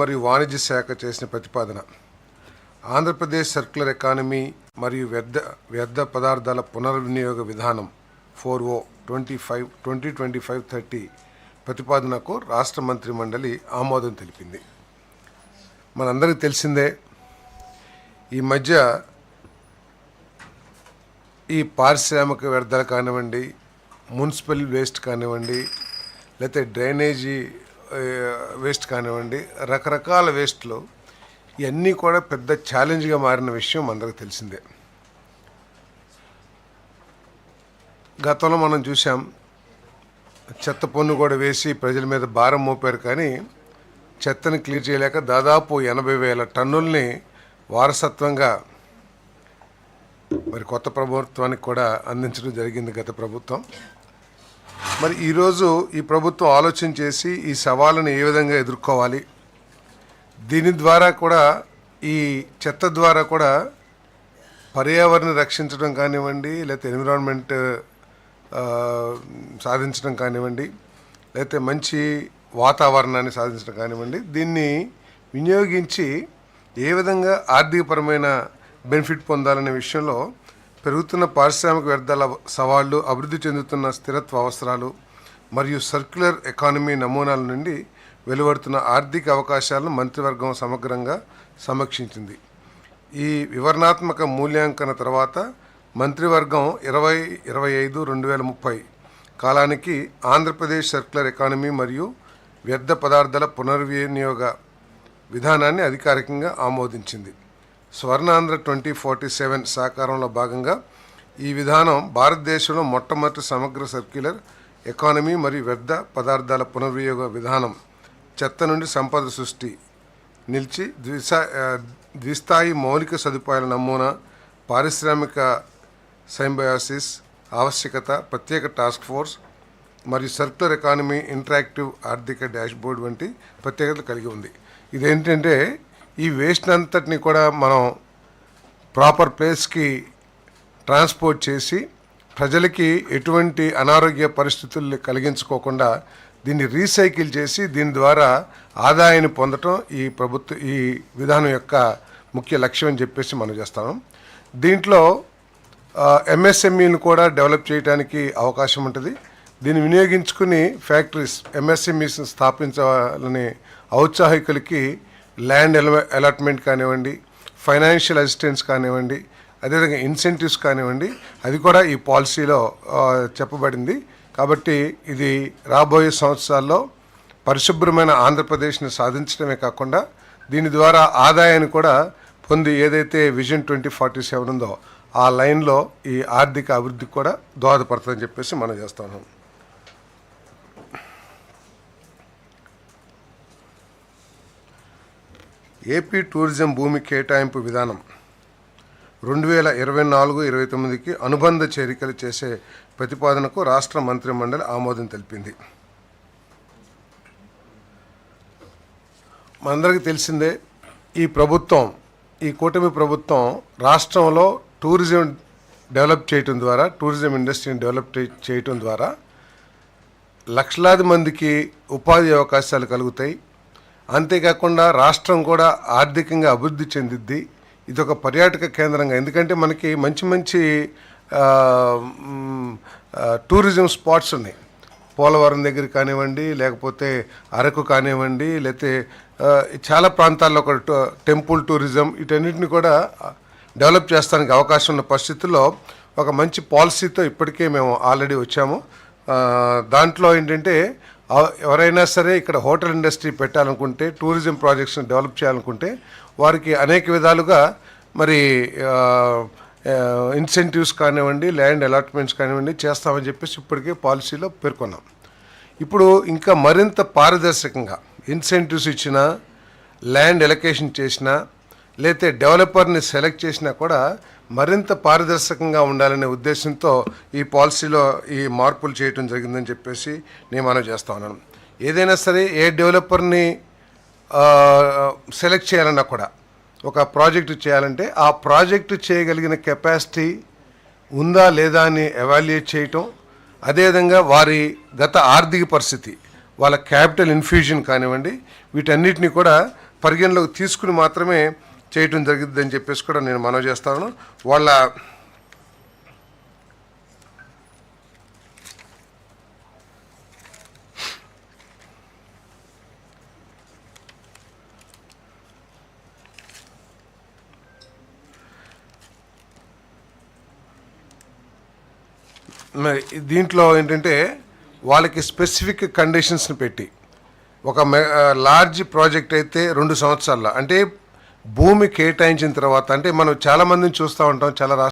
మరియు వాణిజ్య శాఖ చేసిన ప్రతిపాదన. ఆంధ్రప్రదేశ్ సర్క్యులర్ ఎకానమీ మరియు వ్యర్థ వ్యర్థ పదార్థాల పునర్వినియోగ విధానం four O twenty five twenty twenty five thirty ప్రతిపాదనకు రాష్ట్ర మంత్రి మండలి ఆమోదం తెలిపింది. మనందరికీ తెలిసిందే ఈ మధ్య ఈ పారిశ్రామిక వ్యర్థాలు కానివ్వండి మున్సిపల్ వేస్ట్ కానివ్వండి లేకపోతే డ్రైనేజీ వేస్ట్ కానివ్వండి రకరకాల వేస్ట్లు ఇవన్నీ కూడా పెద్ద ఛాలెంజ్గా మారిన విషయం అందరికి తెలిసిందే. గతంలో మనం చూసాం చెత్త పన్ను కూడా వేసి ప్రజల మీద భారం మోపారు కానీ చెత్తని క్లియర్ చేయలేక దాదాపు ఎనభై వేల టన్నుల్ని వారసత్వంగా మరి కొత్త ప్రభుత్వానికి కూడా అందించడం జరిగింది గత ప్రభుత్వం. మరి ఈరోజు ఈ ప్రభుత్వం ఆలోచన చేసి ఈ సవాళ్ళను ఏ విధంగా ఎదుర్కోవాలి? దీని ద్వారా కూడా ఈ చెత్త ద్వారా కూడా పర్యావరణ రక్షించడం కానివ్వండి లేకపోతే ఎన్విరాన్మెంట్ సాధించడం కానివ్వండి లేకపోతే మంచి వాతావరణాన్ని సాధించడం కానివ్వండి దీన్ని వినియోగించి ఏ విధంగా ఆర్థికపరమైన బెనిఫిట్ పొందాలనే విషయంలో పెరుగుతున్న పారిశ్రామిక వ్యర్థాల సవాళ్ళు అభివృద్ధి చెందుతున్న స్థిరత్వ అవసరాలు మరియు సర్క్యులర్ ఎకానమీ నమూనాల నుండి వెలువడుతున్న ఆర్థిక అవకాశాలను మంత్రివర్గం సమగ్రంగా సమీక్షించింది. ఈ వివరణాత్మక మూల్యాంకన తర్వాత మంత్రివర్గం ఇరవై ఇరవై ఐదు రెండు వేల ముప్పై కాలానికి ఆంధ్రప్రదేశ్ సర్క్యులర్ ఎకానమీ మరియు వ్యర్థ పదార్థాల పునర్వినియోగ విధానాన్ని అధికారికంగా ఆమోదించింది. స్వర్ణాంధ్ర ట్వంటీ ఫార్టీ సెవెన్ సహకారంలో భాగంగా ఈ విధానం భారతదేశంలో మొట్టమొదటి సమగ్ర సర్క్యులర్ ఎకానమీ మరియు వ్యర్థ పదార్థాల పునర్వినియోగ విధానం. చెత్త నుండి సంపద సృష్టి. నిలిచి ద్విసా ద్విస్థాయి మౌలిక సదుపాయాల నమూనా పారిశ్రామిక సైంబయాసిస్ ఆవశ్యకత ప్రత్యేక టాస్క్ ఫోర్స్ మరియు సర్క్యులర్ ఎకానమీ ఇంటరాక్టివ్ ఆర్థిక డాష్బోర్డ్ వంటి ప్రత్యేకతలు కలిగి ఉంది. ఇదేంటంటే ఈ వేస్ట్ అంతటిని కూడా మనం ప్రాపర్ ప్లేస్కి ట్రాన్స్పోర్ట్ చేసి ప్రజలకి ఎటువంటి అనారోగ్య పరిస్థితుల్ని కలిగించుకోకుండా దీన్ని రీసైకిల్ చేసి దీని ద్వారా ఆదాయాన్ని పొందటం ఈ ప్రభుత్వ ఈ విధానం యొక్క ముఖ్య లక్ష్యం అని చెప్పేసి మనం చేస్తాం దీంట్లో ఎంఎస్ఎంఈని కూడా డెవలప్ చేయడానికి అవకాశం ఉంటుంది. దీన్ని వినియోగించుకుని ఫ్యాక్టరీస్ ఎంఎస్ఎంఈస్ స్థాపించాలని ఔత్సాహికులకి ల్యాండ్ అలాట్మెంట్ కానివ్వండి ఫైనాన్షియల్ అసిస్టెన్స్ కానివ్వండి అదేవిధంగా ఇన్సెంటివ్స్ కానివ్వండి అది కూడా ఈ పాలసీలో చెప్పబడింది. కాబట్టి ఇది రాబోయే సంవత్సరాల్లో పరిశుభ్రమైన ఆంధ్రప్రదేశ్ని సాధించడమే కాకుండా దీని ద్వారా ఆదాయాన్ని కూడా పొంది ఏదైతే విజన్ ట్వంటీ ఫార్టీ సెవెన్ ఉందో ఆ లైన్లో ఈ ఆర్థిక అభివృద్ధికి కూడా దోహదపడుతుందని చెప్పేసి మనం చేస్తున్నాం ఏపీ టూరిజం భూమి కేటాయింపు విధానం రెండు వేల ఇరవై నాలుగు ఇరవై తొమ్మిదికి అనుబంధ చేరికలు చేసే ప్రతిపాదనకు రాష్ట్ర మంత్రి మండలి ఆమోదం తెలిపింది. మనందరికీ తెలిసిందే ఈ ప్రభుత్వం ఈ కూటమి ప్రభుత్వం రాష్ట్రంలో టూరిజం డెవలప్ చేయటం ద్వారా టూరిజం ఇండస్ట్రీని డెవలప్ చేయటం ద్వారా లక్షలాది మందికి ఉపాధి అవకాశాలు కలుగుతాయి. అంతేకాకుండా రాష్ట్రం కూడా ఆర్థికంగా అభివృద్ధి చెందిద్ది. ఇది ఒక పర్యాటక కేంద్రంగా. ఎందుకంటే మనకి మంచి మంచి టూరిజం స్పాట్స్ ఉన్నాయి. పోలవరం దగ్గర కానివ్వండి లేకపోతే అరకు కానివ్వండి లేకపోతే చాలా ప్రాంతాల్లో ఒక టెంపుల్ టూరిజం వీటన్నిటిని కూడా డెవలప్ చేస్తానికి అవకాశం ఉన్న పరిస్థితుల్లో ఒక మంచి పాలసీతో ఇప్పటికే మేము ఆల్రెడీ వచ్చాము. దాంట్లో ఏంటంటే ఎవరైనా సరే ఇక్కడ హోటల్ ఇండస్ట్రీ పెట్టాలనుకుంటే టూరిజం ప్రాజెక్ట్స్ని డెవలప్ చేయాలనుకుంటే వారికి అనేక విధాలుగా మరి ఇన్సెంటివ్స్ కానివ్వండి ల్యాండ్ అలాట్మెంట్స్ కానివ్వండి చేస్తామని చెప్పేసి ఇప్పటికే పాలసీలో పేర్కొన్నాం. ఇప్పుడు ఇంకా మరింత పారదర్శకంగా ఇన్సెంటివ్స్ ఇచ్చినా ల్యాండ్ ఎలకేషన్ చేసినా లేతే డెవలపర్ని సెలెక్ట్ చేసినా కూడా మరింత పారదర్శకంగా ఉండాలనే ఉద్దేశంతో ఈ పాలసీలో ఈ మార్పులు చేయటం జరిగిందని చెప్పేసి నేను మనం చేస్తా ఉన్నాను. ఏదైనా సరే ఏ డెవలపర్ని సెలెక్ట్ చేయాలన్నా కూడా ఒక ప్రాజెక్టు చేయాలంటే ఆ ప్రాజెక్టు చేయగలిగిన కెపాసిటీ ఉందా లేదా అని ఎవాల్యుయేట్ చేయటం అదేవిధంగా వారి గత ఆర్థిక పరిస్థితి వాళ్ళ క్యాపిటల్ ఇన్ఫ్యూజన్ కానివ్వండి వీటన్నిటిని కూడా పరిగణలోకి తీసుకుని మాత్రమే చేయటం జరిగిందని చెప్పేసి కూడా నేను మనవి చేస్తాను వాళ్ళ మరి దీంట్లో ఏంటంటే వాళ్ళకి స్పెసిఫిక్ కండిషన్స్ని పెట్టి ఒక మె లార్జ్ ప్రాజెక్ట్ అయితే రెండు సంవత్సరాల అంటే భూమి కేటాయించిన తర్వాత అంటే మనం చాలా మందిని చూస్తూ ఉంటాం చాలా